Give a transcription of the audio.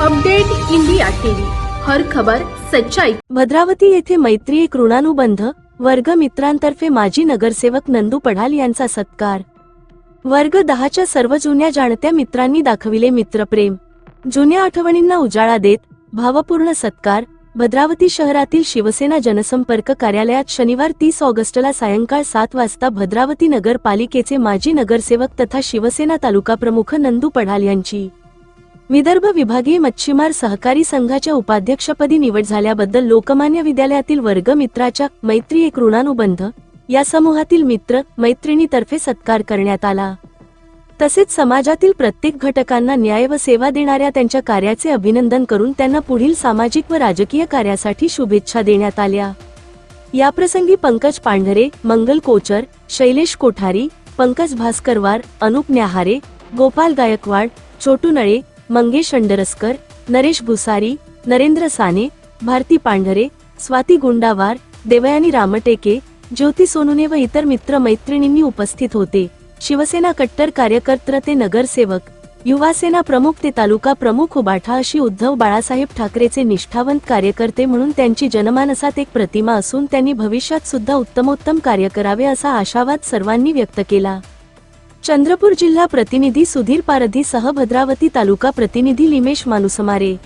Update India TV. हर खबर सच्चाई. भद्रावती येथे मैत्री एक ऋणानुबंध वर्ग मित्रांतर्फे माजी नगरसेवक नंदू पढाल यांचा सत्कार. वर्ग दहाच्या सर्व जुन्या जाणत्या मित्रांनी दाखविले मित्रप्रेम. जुन्या आठवणींना उजाळा देत भावपूर्ण सत्कार भद्रावती शहरातील शिवसेना जनसंपर्क कार्यालयात शनिवार तीस ऑगस्टला सायंकाळ सात वाजता भद्रावती नगरपालिकेचे माजी नगरसेवक तथा शिवसेना तालुका प्रमुख नंदू पढाल यांची विदर्भ विभागीय मच्छीमार सहकारी संघाच्या उपाध्यक्षपदी निवड झाल्याबद्दल लोकमान्य विद्यालयातील वर्ग मित्राच्या मैत्री एक ऋणानुबंध या समूहातील मित्र मैत्रिणीतर्फे सत्कार करण्यात आला. तसेच समाजातील प्रत्येक घटकांना न्याय व सेवा देणाऱ्या त्यांच्या कार्याचे अभिनंदन करून त्यांना पुढील सामाजिक व राजकीय कार्यासाठी शुभेच्छा देण्यात आल्या. याप्रसंगी पंकज पांढरे मंगल कोचर शैलेश कोठारी पंकज भास्करवार अनुप न्याहारे गोपाल गायकवाड छोटू नळे मंगेश अंडरस्कर नरेश भुसारी नरेंद्र साने भारती पांढरे स्वाती गुंडावार देवयानी रामटेके ज्योती सोनुने व इतर मित्र मैत्रिणींनी उपस्थित होते. शिवसेना कट्टर कार्यकर्ते ते नगरसेवक युवासेना प्रमुख ते तालुका प्रमुख उबाठा अशी उद्धव बाळासाहेब ठाकरेचे निष्ठावंत कार्यकर्ते म्हणून त्यांची जनमानसात एक प्रतिमा असून त्यांनी भविष्यात सुद्धा उत्तमोत्तम कार्य करावे असा आशावाद सर्वांनी व्यक्त केला. चंद्रपूर जिल्हा प्रतिनिधी सुधीर पारधी सह भद्रावती तालुका प्रतिनिधी लिमेश मानुसमारे.